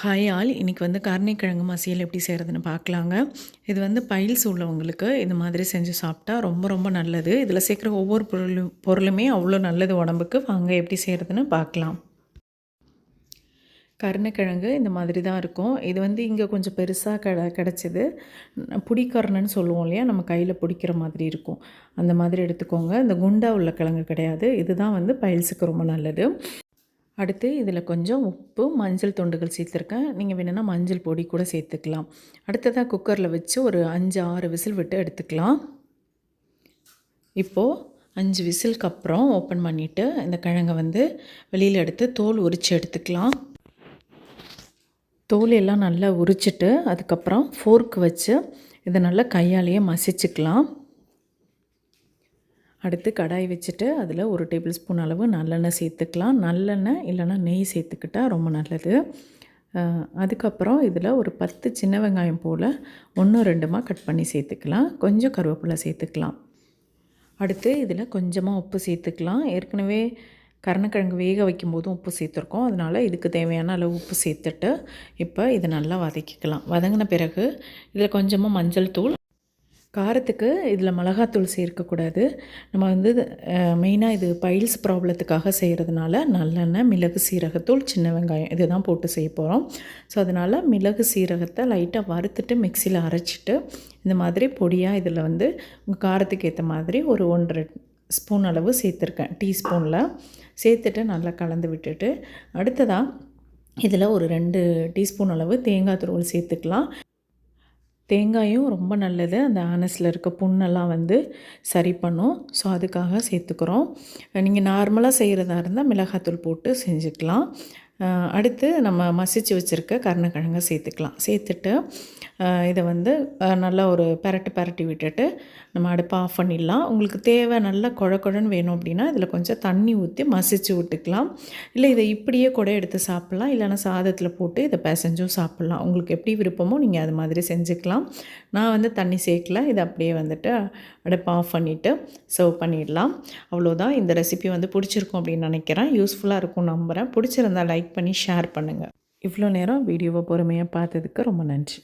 Hi all. இன்றைக்கி வந்து கருணைக்கிழங்கு மசியல் எப்படி செய்கிறதுன்னு பார்க்கலாங்க. இது வந்து பைல்ஸ் உள்ளவங்களுக்கு இந்த மாதிரி செஞ்சு சாப்பிட்டா ரொம்ப ரொம்ப நல்லது. இதில் சேர்க்குற ஒவ்வொரு பொருளும் பொருளுமே அவ்வளோ நல்லது உடம்புக்கு. வாங்க எப்படி செய்கிறதுன்னு பார்க்கலாம். கருணைக்கிழங்கு இந்த மாதிரி தான் இருக்கும். இது வந்து இங்கே கொஞ்சம் பெருசாக கிட கிடச்சிது. புடிக்கரணன்னு சொல்லுவோம் இல்லையா? நம்ம கையில் பிடிக்கிற மாதிரி இருக்கும். அந்த மாதிரி எடுத்துக்கோங்க. இந்த குண்டா உள்ள கிழங்கு கிடையாது இதுதான் வந்து பைல்ஸுக்கு ரொம்ப நல்லது. அடுத்து இதில் கொஞ்சம் உப்பு மஞ்சள் துண்டுகள் சேர்த்துருக்கேன். நீங்கள் வேணுன்னா மஞ்சள் பொடி கூட சேர்த்துக்கலாம். அடுத்ததாக குக்கரில் வச்சு ஒரு அஞ்சு ஆறு விசில் விட்டு எடுத்துக்கலாம். இப்போது அஞ்சு விசிலுக்கு அப்புறம் ஓப்பன் பண்ணிவிட்டு இந்த கிழங்கை வந்து வெளியில் எடுத்து தோல் உரித்து எடுத்துக்கலாம். தோல் எல்லாம் நல்லா உரிச்சிட்டு அதுக்கப்புறம் ஃபோர்க் வச்சு இதை நல்லா கையாலேயே மசிச்சுக்கலாம். அடுத்து கடாய் வச்சுட்டு அதில் ஒரு டேபிள் ஸ்பூன் அளவு நல்லெண்ணெய் சேர்த்துக்கலாம். நல்லெண்ணெய் இல்லைன்னா நெய் சேர்த்துக்கிட்டால் ரொம்ப நல்லது. அதுக்கப்புறம் இதில் ஒரு பத்து சின்ன வெங்காயம் போல் ஒன்று ரெண்டுமாக கட் பண்ணி சேர்த்துக்கலாம். கொஞ்சம் கருவேப்பிலை சேர்த்துக்கலாம். அடுத்து இதில் கொஞ்சமாக உப்பு சேர்த்துக்கலாம். ஏற்கனவே கருணக்கிழங்கு வேக வைக்கும்போதும் உப்பு சேர்த்துருக்கோம். அதனால் இதுக்கு தேவையான அளவு உப்பு சேர்த்துட்டு இப்போ இதை நல்லா வதக்கிக்கலாம். வதங்கின பிறகு இதில் கொஞ்சமாக மஞ்சள் தூள் காரத்துக்கு இதில் மிளகாத்தூள் சேர்க்கக்கூடாது. நம்ம வந்து மெயினாக இது பைல்ஸ் ப்ராப்ளத்துக்காக செய்கிறதுனால நல்லெண்ணெய் மிளகு சீரகத்தூள் சின்ன வெங்காயம் இது தான் போட்டு செய்ய போகிறோம் ஸோ அதனால் மிளகு சீரகத்தை லைட்டாக வறுத்துட்டு மிக்சியில் அரைச்சிட்டு இந்த மாதிரி பொடியாக இதில் வந்து உங்கள் காரத்துக்கு ஏற்ற மாதிரி ஒரு ஒன்றரை ஸ்பூன் அளவு சேர்த்துருக்கேன் டீஸ்பூனில். சேர்த்துட்டு நல்லா கலந்து விட்டுட்டு அடுத்ததாக இதில் ஒரு ரெண்டு டீஸ்பூன் அளவு தேங்காய் துருவல் சேர்த்துக்கலாம். தேங்காயும் ரொம்ப நல்லது. அந்த ஆனஸில் இருக்க புண்ணெல்லாம் வந்து சரி பண்ணும். ஸோ அதுக்காக சேர்த்துக்கிறோம். நீங்கள் நார்மலாக செய்கிறதா இருந்தால் மிளகாத்தூள் போட்டு செஞ்சுக்கலாம். அடுத்து நம்ம மசிச்சு வச்சுருக்க கருணக்கிழங்க சேர்த்துக்கலாம். சேர்த்துட்டு இதை வந்து நல்லா ஒரு பரட்டு பரட்டி விட்டுட்டு நம்ம அடுப்பை ஆஃப் பண்ணிடலாம். உங்களுக்கு தேவை நல்லா குழ குழன்னு வேணும் அப்படின்னா இதில் கொஞ்சம் தண்ணி ஊற்றி மசிச்சு விட்டுக்கலாம். இல்லை இதை இப்படியே கூட எடுத்து சாப்பிட்லாம். இல்லைனா சாதத்தில் போட்டு இதை பிசைஞ்சும் சாப்பிட்லாம். உங்களுக்கு எப்படி விருப்பமோ நீங்கள் அது மாதிரி செஞ்சுக்கலாம். நான் வந்து தண்ணி சேர்க்கல. இதை அப்படியே வந்துட்டு அடுப்பை ஆஃப் பண்ணிவிட்டு சர்வ் பண்ணிடலாம். அவ்வளோதான் இந்த ரெசிபி வந்து பிடிச்சிருக்கும் அப்படின்னு நினைக்கிறேன். யூஸ்ஃபுல்லாக இருக்கும் நம்புகிறேன் பிடிச்சிருந்தா லைக் லைக் பண்ணி ஷேர் பண்ணுங்கள் இவ்வளோ நேரம் வீடியோவை பொறுமையாக பார்த்ததுக்கு ரொம்ப நன்றி.